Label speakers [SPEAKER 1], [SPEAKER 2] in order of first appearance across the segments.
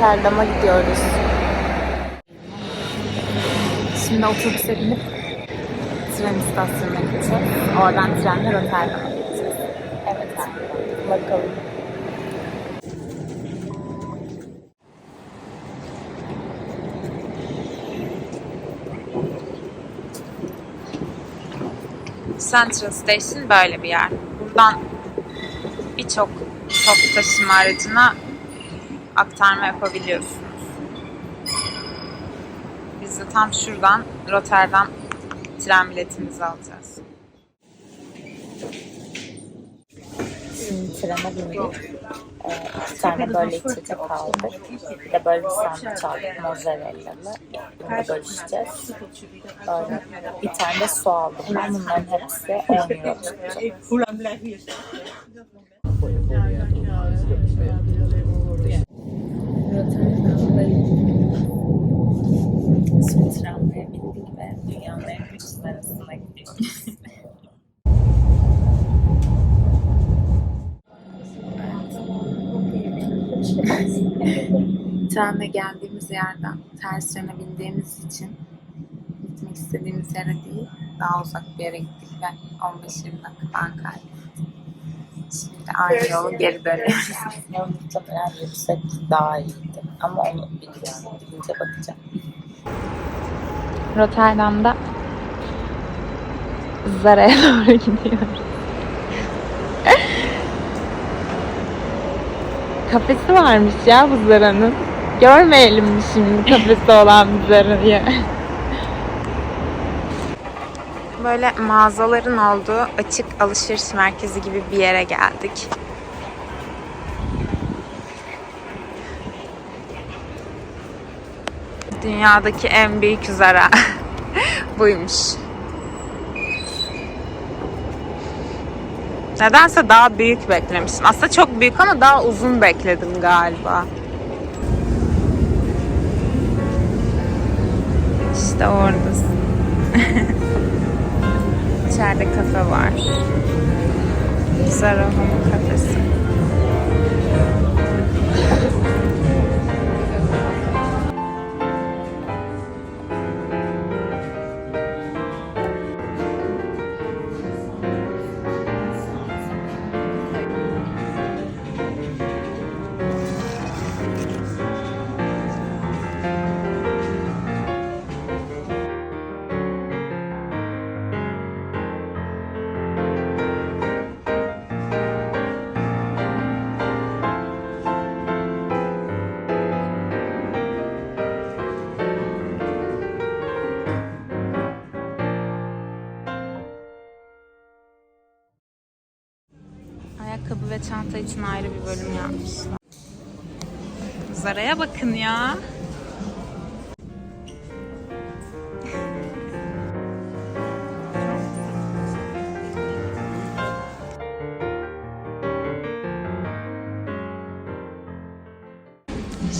[SPEAKER 1] Rotterdam'a gidiyoruz. Şimdi otobüse binip tren istasyonuna gideceğiz. Oradan trenle Rotterdam'a gideceğiz. Evet. Bakalım. Central Station böyle bir yer. Buradan birçok toplu taşıma aracına aktarma yapabiliyorsunuz. Biz de tam şuradan Rotterdam tren biletimizi alacağız. Şimdi trene bindik. Ee, iki tane böyle içecek aldık. Bir de böyle bir sandviç aldık mozzarella'lı. Bunu da bölüşeceğiz. Böyle bir tane de su aldım ben. Bunların hepsi 10 euro tuttu. Şimdi. Trenle geldiğimiz yerden ters yöne bindiğimiz için gitmek istediğimiz yere değil, daha uzak bir yere gittik ve 15-20 dakika falan kaybettik. Şimdi aynı yolu geri dönüyoruz. Muhtemelen yüksek daha iyiydi. Ama onu bileceğim. Bilince bakacağım. Rotterdam'da Zara'ya doğru gidiyoruz. Kafesi varmış ya bu Zara'nın. Görmeyelim mi şimdi kafesi olan bir Zara'yı? Böyle mağazaların olduğu açık alışveriş merkezi gibi bir yere geldik. Dünyadaki en büyük Zara buymuş. Nedense daha büyük beklemiştim. Aslında çok büyük ama daha uzun bekledim galiba. İşte oradasın. İçeride kafe var. Zara Çanta için ayrı bir bölüm yapmışlar. Zara'ya bakın ya.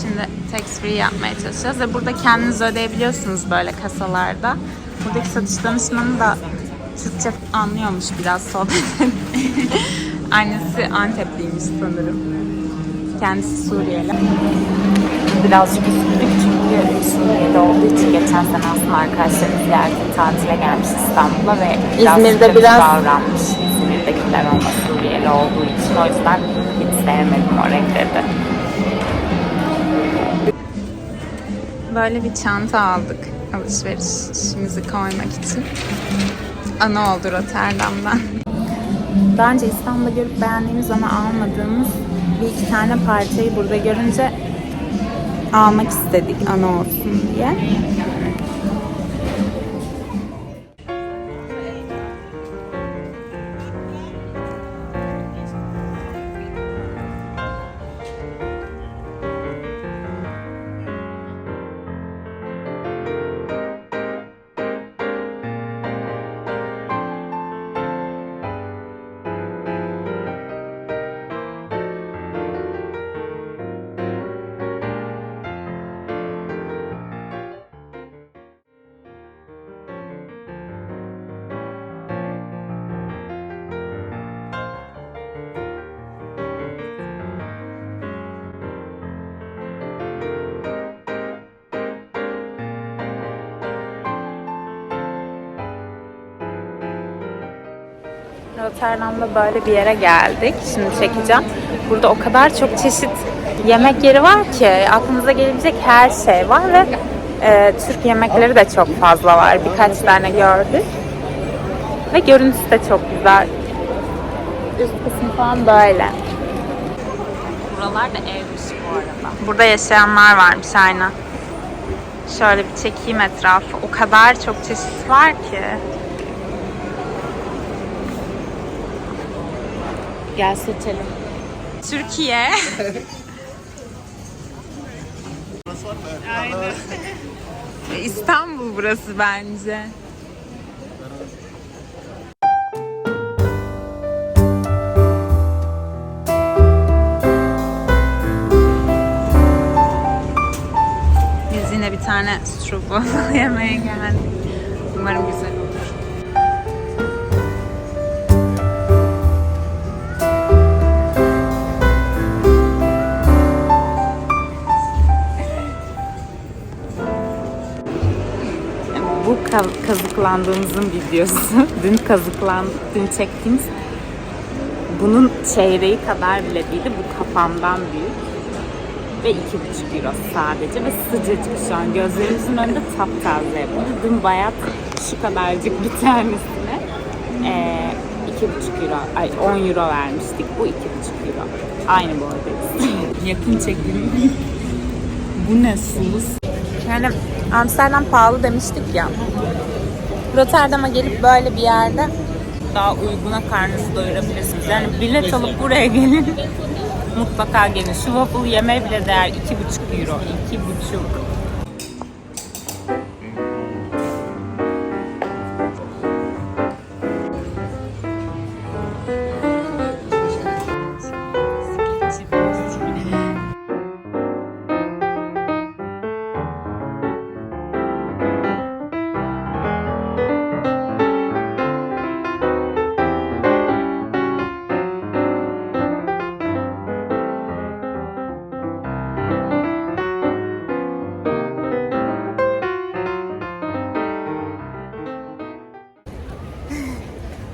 [SPEAKER 1] Şimdi tax free yapmaya çalışacağız ve burada kendiniz ödeyebiliyorsunuz böyle kasalarda. Buradaki satış danışmanı da Türkçe anlıyormuş biraz sohbet. Annesi Antepliymiş sanırım. Kendisi Suriyeli. Birazcık üzüldük çünkü Suriye'de olduğu için geçen sene aslında arkadaşlarımız ziyarete tatile gelmiş İstanbul'a ve biraz
[SPEAKER 2] İzmir'de
[SPEAKER 1] kötü
[SPEAKER 2] biraz-
[SPEAKER 1] davranmış İzmir'dekiler ama Suriyeli olduğu için. O yüzden hiç sevmedim o renkleri. Böyle bir çanta aldık alışverişimizi koymak için. Ana oldu Rotterdam'dan. Daha önce İstanbul'da görüp beğendiğimiz ama almadığımız bir iki tane parçayı burada görünce almak istedik ana olsun diye. Rotterdam'da böyle bir yere geldik. Şimdi çekeceğim. Burada o kadar çok çeşit yemek yeri var ki aklınıza gelebilecek her şey var ve e, Türk yemekleri de çok fazla var. Birkaç tane gördük. Ve görüntüsü de çok güzel. Üst kısmı falan böyle. Buralar da evmiş bu arada. Burada yaşayanlar varmış aynen. Şöyle bir çekeyim etrafı. O kadar çok çeşit var ki. Gel seçelim. Türkiye. Aynen. İstanbul burası bence. Biz yine bir tane strudel yemeye geldik. Umarım güzel kazıklandığımızın videosu. Dün kazıklandık, dün çektiğimiz bunun çeyreği kadar bile değildi. Bu kafamdan büyük. Ve iki buçuk euro sadece ve sıcacık şu an gözlerimizin önünde taptaze yapıldı. Dün bayat şu kadarcık bir tanesine eee iki buçuk euro, ay 10 euro vermiştik. Bu iki buçuk euro. Aynı bu arada. Yakın çekim. bu ne sulus? Yani Amsterdam pahalı demiştik ya. Rotterdam'a gelip böyle bir yerde daha uyguna karnınızı doyurabilirsiniz. Yani bilet alıp buraya gelin. Mutlaka gelin. Şu waffle yemeğe bile değer 2,5 euro. 2,5.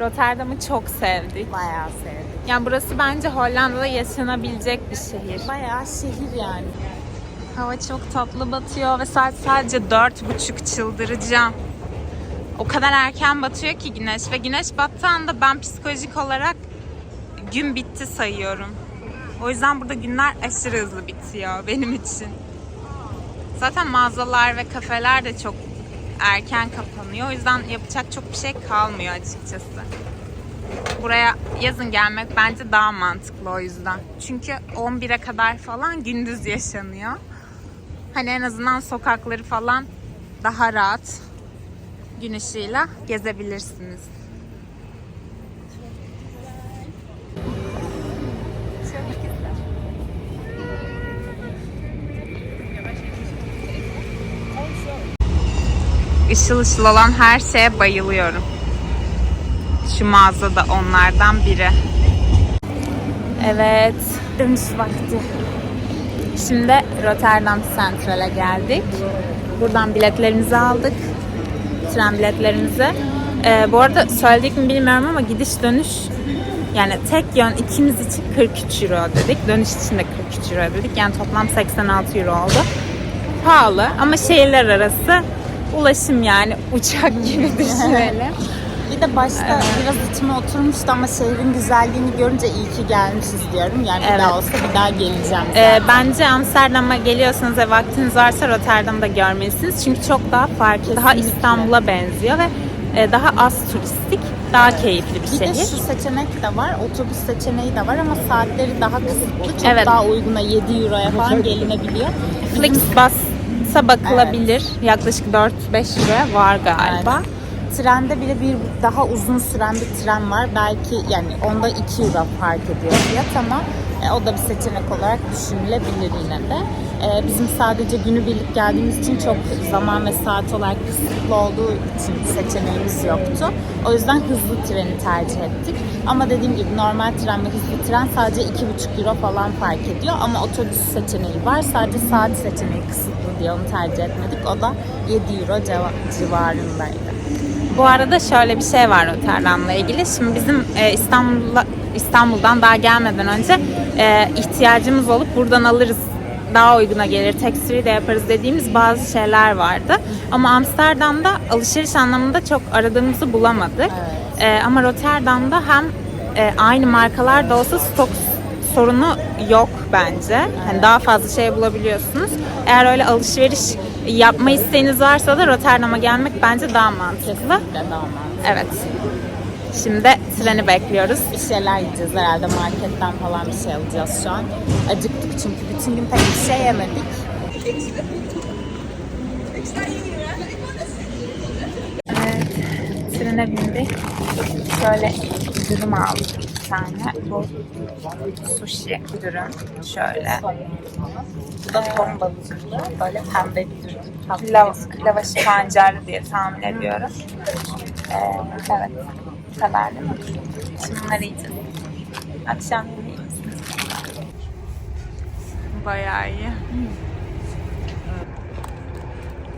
[SPEAKER 1] Rotterdam'ı çok sevdik.
[SPEAKER 2] Bayağı sevdik.
[SPEAKER 1] Yani burası bence Hollanda'da yaşanabilecek bir şehir.
[SPEAKER 2] Bayağı şehir yani.
[SPEAKER 1] Hava çok tatlı batıyor ve saat sadece dört buçuk çıldıracağım. O kadar erken batıyor ki güneş ve güneş battığı anda ben psikolojik olarak gün bitti sayıyorum. O yüzden burada günler aşırı hızlı bitiyor benim için. Zaten mağazalar ve kafeler de çok erken kapanıyor. O yüzden yapacak çok bir şey kalmıyor açıkçası. Buraya yazın gelmek bence daha mantıklı o yüzden. Çünkü 11'e kadar falan gündüz yaşanıyor. Hani en azından sokakları falan daha rahat gün ışığıyla gezebilirsiniz. Işıl ışıl olan her şeye bayılıyorum. Şu mağaza da onlardan biri. Evet, dönüş vakti. Şimdi Rotterdam Central'e geldik. Buradan biletlerimizi aldık. Tren biletlerimizi. Ee, bu arada söyledik mi bilmiyorum ama gidiş dönüş yani tek yön ikimiz için 43 euro dedik. Dönüş için de 43 euro dedik. Yani toplam 86 euro oldu. Pahalı ama şehirler arası ulaşım yani uçak gibi düşünelim.
[SPEAKER 2] Bir de başta biraz içime oturmuştu ama şehrin güzelliğini görünce iyi ki gelmişiz diyorum. Yani
[SPEAKER 1] Evet.
[SPEAKER 2] bir daha olsa bir daha geleceğim.
[SPEAKER 1] Ee, bence Amsterdam'a geliyorsanız ve vaktiniz varsa Rotterdam'da görmelisiniz. Çünkü çok daha farklı, daha İstanbul'a benziyor ve e, daha az turistik, daha keyifli bir
[SPEAKER 2] bir de
[SPEAKER 1] şehir.
[SPEAKER 2] şu seçenek de var, otobüs seçeneği de var ama saatleri daha kısıtlı. Çok
[SPEAKER 1] Evet.
[SPEAKER 2] daha uyguna 7 euroya falan gelinebiliyor. Bizim
[SPEAKER 1] Flixbus'a bakılabilir. Yaklaşık 4-5 liraya var galiba.
[SPEAKER 2] Aynen. Trende bile bir daha uzun süren bir tren var. Belki yani onda 2 euro fark ediyor fiyat ama e, o da bir seçenek olarak düşünülebilir yine de. E, bizim sadece günübirlik geldiğimiz için çok zaman ve saat olarak kısıtlı olduğu için seçeneğimiz yoktu. O yüzden hızlı treni tercih ettik. Ama dediğim gibi normal tren ve hızlı tren sadece 2,5 euro falan fark ediyor. Ama otobüs seçeneği var. Sadece saat seçeneği kısıtlı diye onu tercih etmedik. O da 7 euro civarındaydı.
[SPEAKER 1] Bu arada şöyle bir şey var Rotterdam'la ilgili. Şimdi bizim e, İstanbul'a İstanbul'dan daha gelmeden önce e, ihtiyacımız olup buradan alırız daha uyguna gelir, tekstil de yaparız dediğimiz bazı şeyler vardı. Ama Amsterdam'da alışveriş anlamında çok aradığımızı bulamadık. E, ama Rotterdam'da hem e, aynı markalar da olsa stok sorunu yok bence. Hani daha fazla şey bulabiliyorsunuz. Eğer öyle alışveriş yapma isteğiniz varsa da Rotterdam'a gelmek bence daha mantıklı.
[SPEAKER 2] Kesinlikle daha mantıklı.
[SPEAKER 1] Evet. Şimdi treni bekliyoruz.
[SPEAKER 2] Bir şeyler yiyeceğiz herhalde marketten falan bir şey alacağız şu an. Acıktık çünkü bütün gün pek bir şey yemedik.
[SPEAKER 1] Trene bindik. Şöyle dürüm aldık bir tane. Bu sushi dürüm. Şöyle.
[SPEAKER 2] Bu da ton balıklı. Böyle pembe bir dürüm.
[SPEAKER 1] Lav lavaşı pancarlı diye tahmin ediyorum. Ee, evet. Bu kadar değil mi? Şimdi bunları yiyeceğiz. Akşam yemeği misiniz? Bayağı iyi.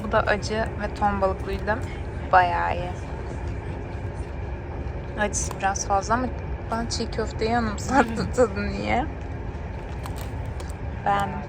[SPEAKER 1] Bu da acı ve ton balıklıydı. Bayağı iyi. Acısı biraz fazla ama bana çiğ köfteyi anımsattı tadı niye? Beğendim.